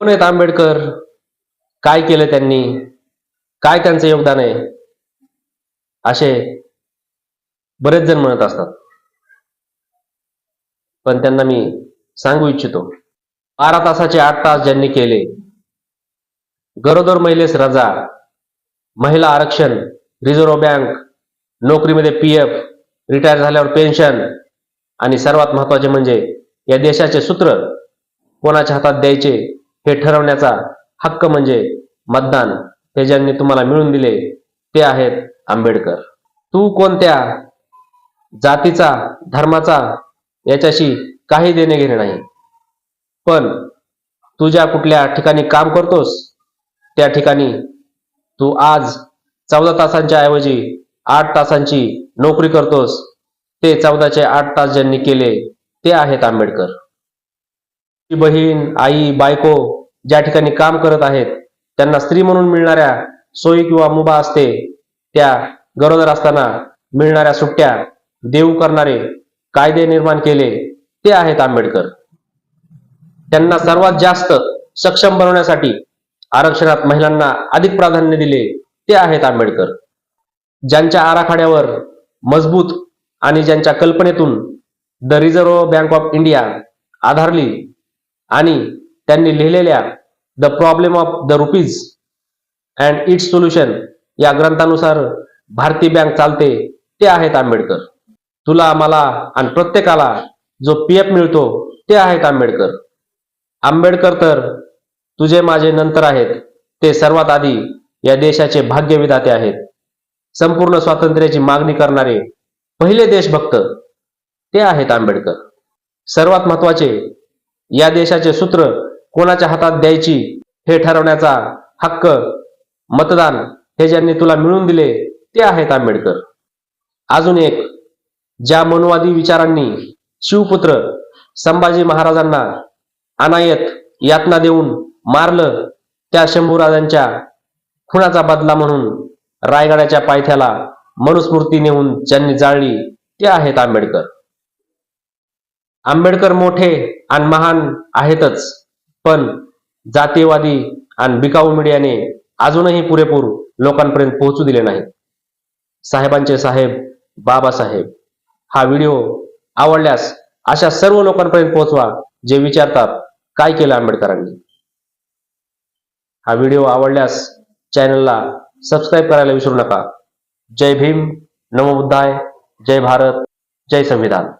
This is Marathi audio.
कोण आहेत आंबेडकर? काय केलं त्यांनी? काय त्यांचं योगदान आहे? असे बरेच जण म्हणत असतात. पण त्यांना मी सांगू इच्छितो. बारा तासाचे आठ तास ज्यांनी केले गरोदर महिलेस रजा महिला आरक्षण रिझर्व्ह बँक नोकरीमध्ये पी एफ रिटायर झाल्यावर पेन्शन आणि सर्वात महत्त्वाचे म्हणजे या देशाचे सूत्र कोणाच्या हातात द्यायचे? हे ठरवण्याचा हक्क म्हणजे मतदान. हे ज्यांनी तुम्हाला मिळून दिले ते आहेत आंबेडकर. तू कोणत्या जातीचा धर्माचा याच्याशी काही देणे घेणे नाही. पण तू ज्या कुठल्या ठिकाणी काम करतोस त्या ठिकाणी तू आज चौदा तासांच्या ऐवजी आठ तासांची नोकरी करतोस ते चौदाचे आठ तास ज्यांनी केले ते आहेत आंबेडकर. बहीण आई बायको ज्या ठिकाणी काम करत आहेत त्यांना स्त्री म्हणून मिळणाऱ्या सोयी किंवा मुभा असते त्या गरोदर असताना मिळणाऱ्या सुट्ट्या देऊ करणारे कायदे निर्माण केले ते आहेत आंबेडकर. त्यांना सर्वात जास्त सक्षम बनवण्यासाठी आरक्षणात महिलांना अधिक प्राधान्य दिले ते आहेत आंबेडकर. ज्यांच्या आराखड्यावर मजबूत आणि ज्यांच्या कल्पनेतून the reserve bank of India आधारली आणि त्यांनी लिहिलेल्या the problem of the rupees and its solution या ग्रंथानुसार भारतीय बँक चालते ते आहेत आंबेडकर. तुला मला आणि प्रत्येकाला जो पी एफ मिळतो ते आहेत आंबेडकर. आंबेडकर तर तुझे माझे नंतर आहेत. ते सर्वात आधी या देशाचे भाग्यविधाते आहेत. संपूर्ण स्वातंत्र्याची मागणी करणारे पहिले देशभक्त ते आहेत आंबेडकर. सर्वात महत्त्वाचे या देशाचे सूत्र कोणाच्या हातात द्यायची हे ठरवण्याचा हक्क मतदान हे ज्यांनी तुला मिळून दिले ते आहेत आंबेडकर. अजून एक ज्या मनुवादी विचारांनी शिवपुत्र संभाजी महाराजांना अनायत यातना देऊन मारलं त्या शंभूराजांच्या खुणाचा बदला म्हणून रायगडाच्या पायथ्याला मनुस्मृती नेऊन ज्यांनी जाळली ते आहेत आंबेडकर. आंबेडकर मोठे आणि महान आहेतच. पण जातीयवादी आणि बिकाऊ मीडियाने अजूनही पुरेपूर लोकांपर्यंत पोहोचू दिले नाही साहेबांचे साहेब बाबासाहेब हा व्हिडिओ आवडल्यास अशा सर्व लोकांपर्यंत पोहोचवा जे विचारतात काय केलं आंबेडकरांनी? हा व्हिडिओ आवडल्यास चॅनलला सबस्क्राईब करायला विसरू नका. जय भीम नमोबुद्धाय जय भारत जय संविधान.